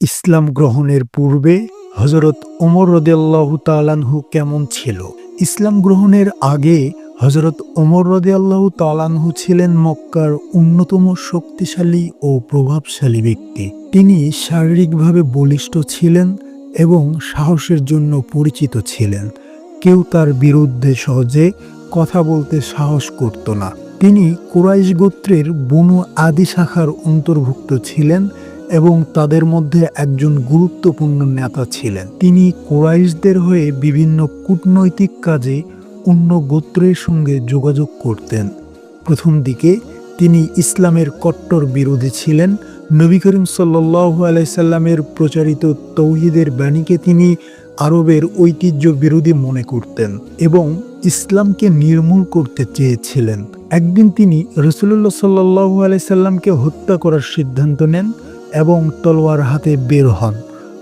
ইসলাম গ্রহণের পূর্বে হজরত ওমর রদিয়াল্লাহ তালানহু কেমন ছিল? ইসলাম গ্রহণের আগে হজরত ওমর রদিয়াল্লাহ তালানহু ছিলেন মক্কার অন্যতম শক্তিশালী ও প্রভাবশালী ব্যক্তি। তিনি শারীরিকভাবে বলিষ্ঠ ছিলেন এবং সাহসের জন্য পরিচিত ছিলেন। কেউ তার বিরুদ্ধে সহজে কথা বলতে সাহস করত না। তিনি কুরাইশ গোত্রের বনু আদি শাখার অন্তর্ভুক্ত ছিলেন এবং তাদের মধ্যে একজন গুরুত্বপূর্ণ নেতা ছিলেন। তিনি কোরাইশদের হয়ে বিভিন্ন কূটনৈতিক কাজে অন্য গোত্রের সঙ্গে যোগাযোগ করতেন। প্রথম দিকে তিনি ইসলামের কট্টর বিরোধী ছিলেন। নবী করিম আলাইসাল্লামের প্রচারিত তৌহিদের বাণীকে তিনি আরবের ঐতিহ্য বিরোধী মনে করতেন এবং ইসলামকে নির্মূল করতে চেয়েছিলেন। একদিন তিনি রসুল্লাহ সাল্লাহ আলাইসাল্লামকে হত্যা করার সিদ্ধান্ত নেন। এবং তলোয়ার হাতে বের হন।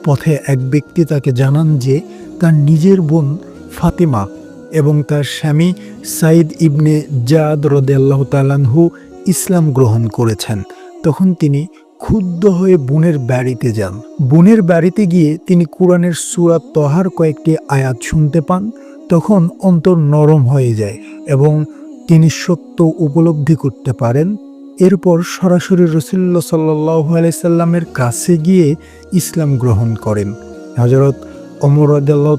পথে এক ব্যক্তি তাকে জানান যে, তার নিজের বোন ফাতিমা এবং তার স্বামী সাইদ ইবনে জাদ রদেল্লাহ তালানহু ইসলাম গ্রহণ করেছেন। তখন তিনি ক্ষুব্ধ হয়ে বোনের বাড়িতে যান। বোনের বাড়িতে গিয়ে তিনি কোরআনের সুরাত তহার কয়েকটি আয়াত শুনতে পান, তখন অন্তর নরম হয়ে যায় এবং তিনি সত্য উপলব্ধি করতে পারেন। এরপর সরাসরি রসুল্লা সাল্লাহ আলাইসাল্লামের কাছে গিয়ে ইসলাম গ্রহণ করেন। হজরত অমর আদাল্লাহ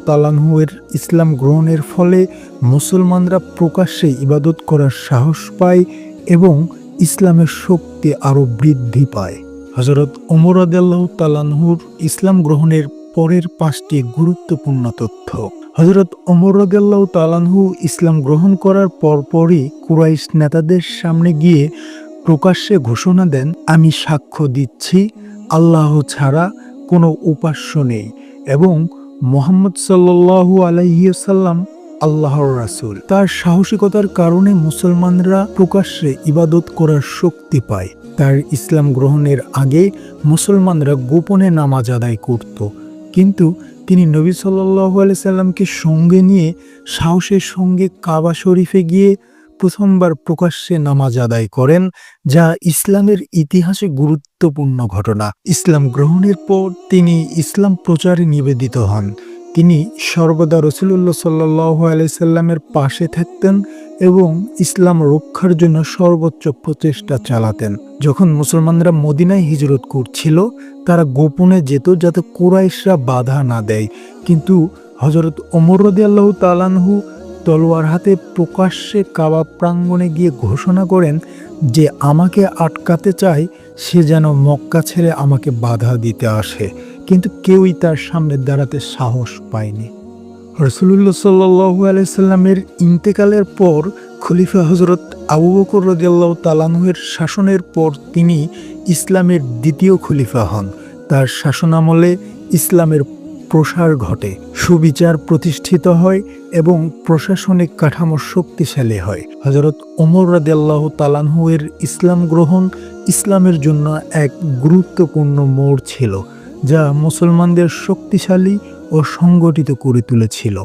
ইসলাম গ্রহণের ফলে মুসলমানরা প্রকাশ্যে ইবাদত করার সাহস পায় এবং ইসলামের শক্তি আরও বৃদ্ধি পায়। হজরত অমর আদাল্লাহ তালানহুর ইসলাম গ্রহণের পরের পাঁচটি গুরুত্বপূর্ণ তথ্য। হজরত অমর রদাল্লাহ তালানহু ইসলাম গ্রহণ করার পরপরই কুরাইশ নেতাদের সামনে গিয়ে প্রকাশ্যে ঘোষণা দেন, আমি সাক্ষ্য দিচ্ছি, আল্লাহ ছাড়া কোনো উপাস্য নেই। এবং মোহাম্মদ সাল্লাল্লাহু আলাইসাল্লাম আল্লাহর রাসূল। তার সাহসিকতার কারণে মুসলমানরা প্রকাশ্যে ইবাদত করার শক্তি পায়। তার ইসলাম গ্রহণের আগে মুসলমানরা গোপনে নামাজ আদায় করত। কিন্তু তিনি নবী সাল্লাহ সাল্লামকে সঙ্গে নিয়ে সাহসের সঙ্গে কাবা শরীফে গিয়ে প্রথমবার প্রকাশ্যে নামাজ আদায় করেন, যা ইসলামের ইতিহাসে গুরুত্বপূর্ণ ঘটনা। ইসলাম গ্রহণের পর তিনি ইসলাম প্রচারে নিবেদিত হন। তিনি সর্বদা রসুল্লাহ সাল্লাহ আলাইসাল্লামের পাশে থাকতেন এবং ইসলাম রক্ষার জন্য সর্বোচ্চ প্রচেষ্টা চালাতেন। যখন মুসলমানরা মদিনায় হিজরত করছিল, তারা গোপনে যেত যাতে কোরাইশরা বাধা না দেয়। কিন্তু হজরত অমর রদি আল্লাহ তালানহু তলোয়ার হাতে প্রকাশ্যে কাবা প্রাঙ্গণে গিয়ে ঘোষণা করেন যে আমাকে আটকাতে চায় সে যেন মক্কা ছেড়ে আমাকে বাধা দিতে আসে। কিন্তু কেউই তার সামনে দাঁড়াতে সাহস পায়নি। রসুল্লাহ সাল্লু আলাইসাল্লামের ইন্তেকালের পর খলিফা হজরত আবু বকর রদিয়াল্লাহ তালানহের শাসনের পর তিনি ইসলামের দ্বিতীয় খলিফা হন। তার শাসনামলে ইসলামের প্রসার ঘটে, সুবিচার প্রতিষ্ঠিত হয় এবং প্রশাসনিক কাঠামো শক্তিশালী হয়। হজরত ওমর রাদিয়াল্লাহ তালানহুয়ের ইসলাম গ্রহণ ইসলামের জন্য এক গুরুত্বপূর্ণ মোড় ছিল, যা মুসলমানদের শক্তিশালী ও সংগঠিত করে তুলেছিল।